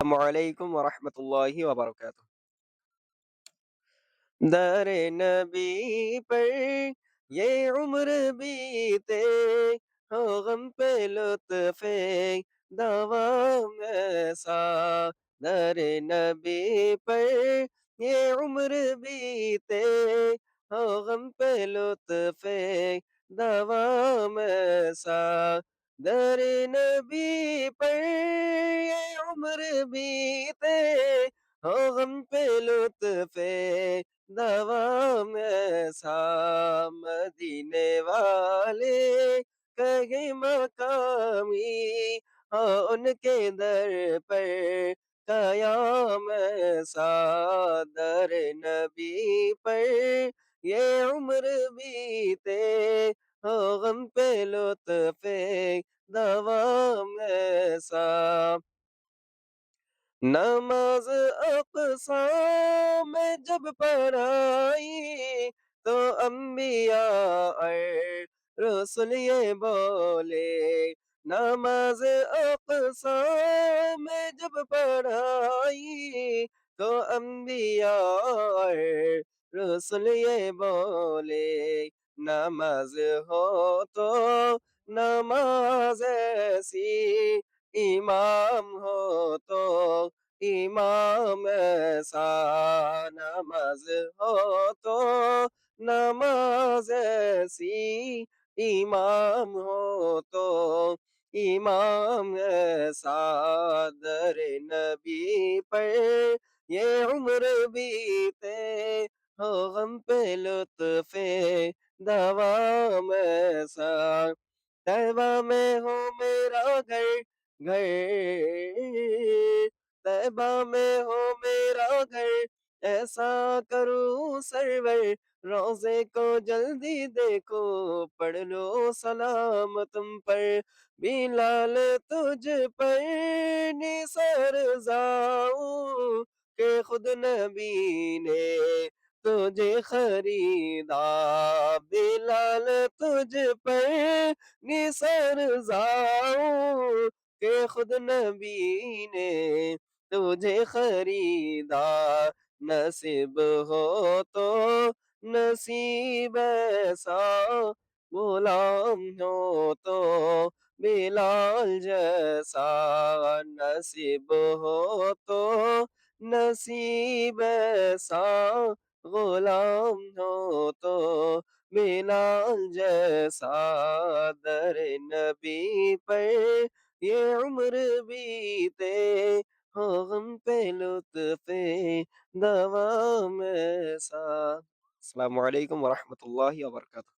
السلام عليكم ورحمة الله وبركاته. دار نبی پر یہ عمر بیتے ہو غم پہ لطفے دوا ایسا در نبی پر یہ عمر بیتے ہو غم پہ لطفے دوا ایسا در نبی پر یہ عمر بیتے ہو غم پہ لطف دوام ایسا مدینے والے کہیں مقامی ان کے در پر قیام ایسا در نبی پر یہ عمر بیتے ہو غم پہ لطف دوام ایسا۔ نماز اقصا میں جب پڑھائی تو انبیاء اور رسول یہ بولے، نماز اقصا میں جب پڑھائی تو انبیاء اور رسول یہ بولے۔ نماز ہو تو نماز ایسی امام ہو تو امام ایسا نماز ہو تو نماز ایسی امام ہو تو امام ایسا در نبی پر یہ عمر بیتے ہو غم پہ لطف دوام ایسا طیبہ میں ہو میرا گھر گھر۔ طیبہ میں ہو میرا گھر، ایسا کروں سرور۔ روزے کو جلدی دیکھو، پڑھ لو سلام تم پر۔ بلال تجھ پر نثر زاؤں کہ خود نبی نے تجھے خریدا۔ تجھ پر نثر زاؤں کہ خود نبی نے تجھے خریدا نصیب ہو تو نصیب ایسا غلام ہو تو بلال جیسا نصیب ہو تو نصیب ایسا غلام ہو تو بلال جیسا در نبی پر یہ عمر بیتے ہو غم پہ لطف دوام ایسا السلام علیکم ورحمۃ اللہ وبرکاتہ۔